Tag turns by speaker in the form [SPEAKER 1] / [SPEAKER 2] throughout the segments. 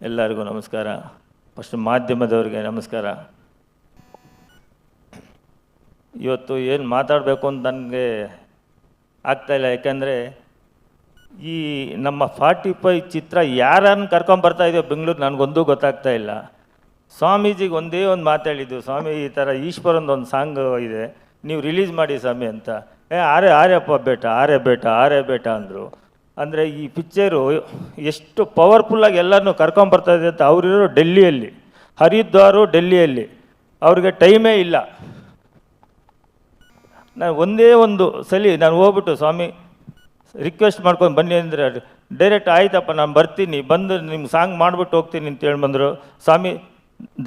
[SPEAKER 1] ಎಲ್ಲರಿಗೂ ನಮಸ್ಕಾರ. ಫಸ್ಟ್ ಮಾಧ್ಯಮದವ್ರಿಗೆ ನಮಸ್ಕಾರ. ಇವತ್ತು ಏನು ಮಾತಾಡಬೇಕು ಅಂತ ನನಗೆ ಆಗ್ತಾಯಿಲ್ಲ ಯಾಕೆಂದರೆ ಈ ನಮ್ಮ ಫಾರ್ಟಿ ಫೈ ಚಿತ್ರ ಯಾರನ್ನು ಕರ್ಕೊಂಬರ್ತಾ ಇದೆಯೋ ಬೆಂಗಳೂರು ನನಗೊಂದೂ ಗೊತ್ತಾಗ್ತಾ ಇಲ್ಲ. ಸ್ವಾಮೀಜಿಗೆ ಒಂದೇ ಒಂದು ಮಾತಾಡಿದ್ದು ಸ್ವಾಮಿ, ಈ ಥರ ಈಶ್ವರಂದು ಒಂದು ಸಾಂಗ್ ಇದೆ, ನೀವು ರಿಲೀಸ್ ಮಾಡಿ ಸ್ವಾಮಿ ಅಂತ. ಏ ಆರೆ ಆರ್ಯಪ್ಪ ಬೇಟ ಆರೆ ಬೇಟ ಆರೆ ಬೇಟ ಅಂದರು. ಅಂದರೆ ಈ ಪಿಕ್ಚರು ಎಷ್ಟು ಪವರ್ಫುಲ್ಲಾಗಿ ಎಲ್ಲರನ್ನೂ ಕರ್ಕೊಂಬರ್ತಾ ಇದೆ ಅಂತ ಅವರಿರೋ ಡೆಲ್ಲಿಯಲ್ಲಿ, ಹರಿದ್ವಾರು ಡೆಲ್ಲಿಯಲ್ಲಿ. ಅವ್ರಿಗೆ ಟೈಮೇ ಇಲ್ಲ. ನಾನು ಒಂದೇ ಒಂದು ಸಲ ನಾನು ಹೋಗ್ಬಿಟ್ಟು ಸ್ವಾಮಿ ರಿಕ್ವೆಸ್ಟ್ ಮಾಡ್ಕೊಂಡು ಬನ್ನಿ ಅಂದರೆ ಡೈರೆಕ್ಟ್ ಆಯ್ತಪ್ಪ, ನಾನು ಬರ್ತೀನಿ ಬಂದು ನಿಮ್ಮ ಸಾಂಗ್ ಮಾಡಿಬಿಟ್ಟು ಹೋಗ್ತೀನಿ ಅಂತೇಳಿ ಬಂದರು. ಸ್ವಾಮಿ,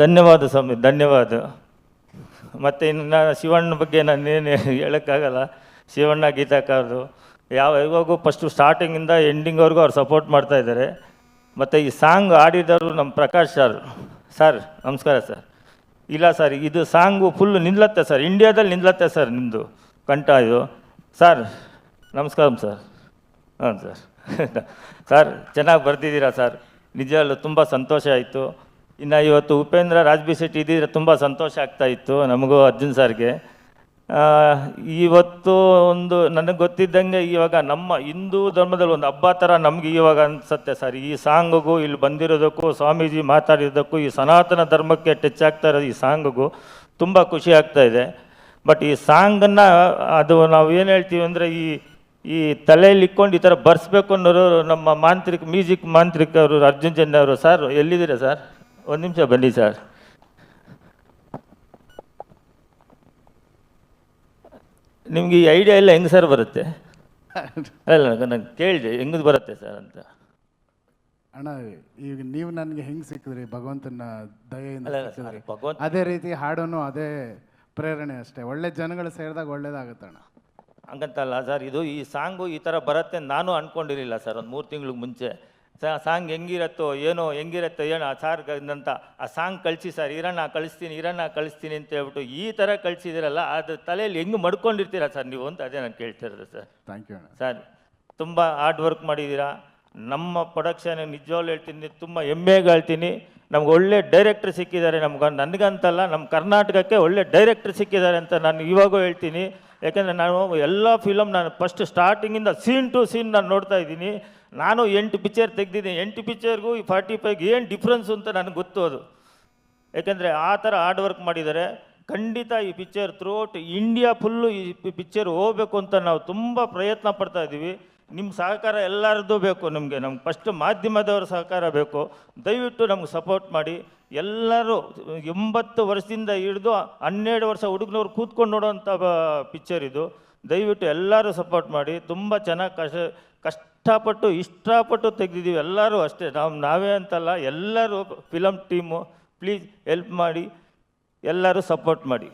[SPEAKER 1] ಧನ್ಯವಾದ ಸ್ವಾಮಿ, ಧನ್ಯವಾದ. ಮತ್ತು ಇನ್ನು ನಾನು ಶಿವಣ್ಣ ಬಗ್ಗೆ ನಾನೇನು ಹೇಳೋಕ್ಕಾಗಲ್ಲ. ಶಿವಣ್ಣ ಗೀತಾಕಾರರು ಯಾವ ಯಾವಾಗೂ ಫಸ್ಟು ಸ್ಟಾರ್ಟಿಂಗಿಂದ ಎಂಡಿಂಗ್ವರೆಗೂ ಅವ್ರು ಸಪೋರ್ಟ್ ಮಾಡ್ತಾ ಇದ್ದಾರೆ. ಮತ್ತು ಈ ಸಾಂಗ್ ಆಡಿದವರು ನಮ್ಮ ಪ್ರಕಾಶ್ ಸರ್ ಸರ್ ನಮಸ್ಕಾರ ಸರ್ ಇಲ್ಲ ಸರ್ ಇದು ಸಾಂಗು ಫುಲ್ ನಿಲ್ಲತ್ತೆ ಸರ್ ಇಂಡಿಯಾದಲ್ಲಿ ನಿಲ್ಲತ್ತೆ ಸರ್ ನಿಮ್ಮದು ಕಂಠ ಇದು. ಸರ್ ನಮಸ್ಕಾರ ಸರ್ ಹಾಂ ಸರ್ ಸರ್ ಚೆನ್ನಾಗಿ ಬರ್ತಿದ್ದೀರಾ ಸರ್ ನಿಜವಲ್ಲೂ ತುಂಬ ಸಂತೋಷ ಆಯಿತು. ಇನ್ನು ಇವತ್ತು ಉಪೇಂದ್ರ, ರಾಜ್ಬಿ ಶೆಟ್ಟಿ ಇದ್ದಿದ್ರೆ ತುಂಬ ಸಂತೋಷ ಆಗ್ತಾಯಿತ್ತು ನಮಗೂ ಅರ್ಜುನ್ ಸರ್ಗೆ ಇವತ್ತು ಒಂದು ನನಗೆ ಗೊತ್ತಿದ್ದಂಗೆ ಇವಾಗ ನಮ್ಮ ಹಿಂದೂ ಧರ್ಮದಲ್ಲಿ ಒಂದು ಹಬ್ಬ ಥರ ನಮಗೆ ಇವಾಗ ಅನ್ಸುತ್ತೆ ಸರ್. ಈ ಸಾಂಗಿಗೂ ಇಲ್ಲಿ ಬಂದಿರೋದಕ್ಕೂ ಸ್ವಾಮೀಜಿ ಮಾತಾಡಿದ್ದಕ್ಕೂ ಈ ಸನಾತನ ಧರ್ಮಕ್ಕೆ ಟಚ್ ಆಗ್ತಾ ಇರೋದು ಈ ಸಾಂಗಿಗೂ ತುಂಬ ಖುಷಿ ಆಗ್ತಾ ಇದೆ. ಬಟ್ ಈ ಸಾಂಗನ್ನು ಅದು ನಾವು ಏನು ಹೇಳ್ತೀವಿ ಅಂದರೆ ಈ ಈ ತಲೆಯಲ್ಲಿ ಇಕ್ಕೊಂಡು ಈ ಥರ ಬರ್ಸ್ಬೇಕು ಅನ್ನೋರು ನಮ್ಮ ಮಾಂತ್ರಿಕ, ಮ್ಯೂಸಿಕ್ ಮಾಂತ್ರಿಕರು ಅರ್ಜುನ್ ಜನ್ ಅವರು ಸರ್ ಎಲ್ಲಿದ್ದೀರಾ ಸರ್? ಒಂದು ನಿಮಿಷ ಬನ್ನಿ ಸರ್. ನಿಮ್ಗೆ ಈ ಐಡಿಯಾ ಎಲ್ಲ ಹೆಂಗೆ ಸರ್ ಬರುತ್ತೆ? ಅಲ್ಲ ನಂಗೆ ಕೇಳಿದೆ ಹೆಂಗೆ ಬರುತ್ತೆ ಸರ್ ಅಂತ?
[SPEAKER 2] ಅಣ್ಣ ಈಗ ನೀವು ನನಗೆ ಹೆಂಗೆ ಸಿಕ್ಕಿದ್ರಿ? ಭಗವಂತನ ದಯೆಯಿಂದ
[SPEAKER 1] ಅಲ್ಲ, ಅಲ್ಲ,
[SPEAKER 2] ಸಿಕ್ಕಿದ್ರಿ.
[SPEAKER 1] ಅದು ಭಗವಂತ
[SPEAKER 2] ಅದೇ ರೀತಿ ಹಾಡೋನು ಅದೇ ಪ್ರೇರಣೆ ಅಷ್ಟೇ. ಒಳ್ಳೆ ಜನಗಳು ಸೇರಿದಾಗ ಒಳ್ಳೇದಾಗುತ್ತಣ್ಣ.
[SPEAKER 1] ಹಂಗಂತಲ್ಲ ಸರ್ ಇದು ಈ ಸಾಂಗು ಈ ಥರ ಬರುತ್ತೆ ಅಂತ ನಾನು ಅಂದ್ಕೊಂಡಿರಲಿಲ್ಲ ಸರ್ ಒಂದು ಮೂರು ತಿಂಗಳಿಗೆ ಮುಂಚೆ. ಸಾಂಗ್ ಹೆಂಗಿರತ್ತೋ ಏನೋ ಹೆಂಗಿರತ್ತೋ ಏನೋ ಆ ಸಾರ್ ಅಂತ ಆ ಸಾಂಗ್ ಕಳಿಸಿ ಸರ್ ಇರಣ್ಣ ಕಳಿಸ್ತೀನಿ ಇರಣ್ಣ ಕಳಿಸ್ತೀನಿ ಅಂತ ಹೇಳ್ಬಿಟ್ಟು ಈ ಥರ ಕಳಿಸಿದಿರಲ್ಲ ಅದು ತಲೆಯಲ್ಲಿ ಹೆಂಗೆ ಮಡ್ಕೊಂಡಿರ್ತೀರ ಸರ್ ನೀವು ಅಂತ ಅದೇ ನಾನು ಕೇಳ್ತಿರೋದು ಸರ್.
[SPEAKER 2] ಥ್ಯಾಂಕ್ ಯು
[SPEAKER 1] ಸರ್ ತುಂಬ ಹಾರ್ಡ್ ವರ್ಕ್ ಮಾಡಿದ್ದೀರಾ ನಮ್ಮ ಪ್ರೊಡಕ್ಷನ್ ನಿಜವಾಗ್ಲೂ ಹೇಳ್ತೀನಿ ತುಂಬ ಹೆಮ್ಮೆಗೆ ಹೇಳ್ತೀನಿ. ನಮ್ಗೆ ಒಳ್ಳೆ ಡೈರೆಕ್ಟ್ರ್ ಸಿಕ್ಕಿದ್ದಾರೆ. ನಮ್ಗೆ ನನಗಂತಲ್ಲ ನಮ್ಮ ಕರ್ನಾಟಕಕ್ಕೆ ಒಳ್ಳೆ ಡೈರೆಕ್ಟ್ರ್ ಸಿಕ್ಕಿದ್ದಾರೆ ಅಂತ ನಾನು ಇವಾಗೂ ಹೇಳ್ತೀನಿ. ಯಾಕೆಂದರೆ ನಾನು ಎಲ್ಲ ಫಿಲಮ್ ನಾನು ಫಸ್ಟ್ ಸ್ಟಾರ್ಟಿಂಗಿಂದ ಸೀನ್ ಟು ಸೀನ್ ನಾನು ನೋಡ್ತಾ ಇದ್ದೀನಿ. ನಾನು ಎಂಟು ಪಿಕ್ಚರ್ ತೆಗ್ದಿದ್ದೀನಿ. ಎಂಟು ಪಿಕ್ಚರ್ಗೂ ಈ ಫಾರ್ಟಿ ಫೈವ್ಗೆ ಏನು ಡಿಫ್ರೆನ್ಸು ಅಂತ ನನಗೆ ಗೊತ್ತು ಅದು. ಯಾಕೆಂದರೆ ಆ ಥರ ಹಾರ್ಡ್ ವರ್ಕ್ ಮಾಡಿದ್ದಾರೆ. ಖಂಡಿತ ಈ ಪಿಕ್ಚರ್ ಥ್ರೂಔಟ್ ಇಂಡಿಯಾ ಫುಲ್ಲು ಈ ಪಿಕ್ಚರ್ ಹೋಗಬೇಕು ಅಂತ ನಾವು ತುಂಬ ಪ್ರಯತ್ನ ಪಡ್ತಾ ಇದ್ದೀವಿ. ನಿಮ್ಮ ಸಹಕಾರ ಎಲ್ಲರದ್ದು ಬೇಕು ನಮಗೆ. ನಮ್ಗೆ ಫಸ್ಟ್ ಮಾಧ್ಯಮದವರ ಸಹಕಾರ ಬೇಕು. ದಯವಿಟ್ಟು ನಮ್ಗೆ ಸಪೋರ್ಟ್ ಮಾಡಿ. ಎಲ್ಲರೂ ಎಂಬತ್ತು ವರ್ಷದಿಂದ ಹಿಡಿದು ಹನ್ನೆರಡು ವರ್ಷ ಹುಡುಗನವ್ರು ಕೂತ್ಕೊಂಡು ನೋಡೋವಂಥ ಪಿಕ್ಚರ್ ಇದು. ದಯವಿಟ್ಟು ಎಲ್ಲರೂ ಸಪೋರ್ಟ್ ಮಾಡಿ. ತುಂಬ ಚೆನ್ನಾಗಿ ಕಷ್ಟ ಕಷ್ಟಪಟ್ಟು, ಇಷ್ಟಪಟ್ಟು ತೆಗೆದಿದ್ದೀವಿ. ಎಲ್ಲರೂ ಅಷ್ಟೇ. ನಾವು, ನಾವೇ ಅಂತಲ್ಲ. ಎಲ್ಲರೂ ಫಿಲಮ್ ಟೀಮು ಪ್ಲೀಸ್ ಹೆಲ್ಪ್ ಮಾಡಿ. ಎಲ್ಲರೂ ಸಪೋರ್ಟ್ ಮಾಡಿ.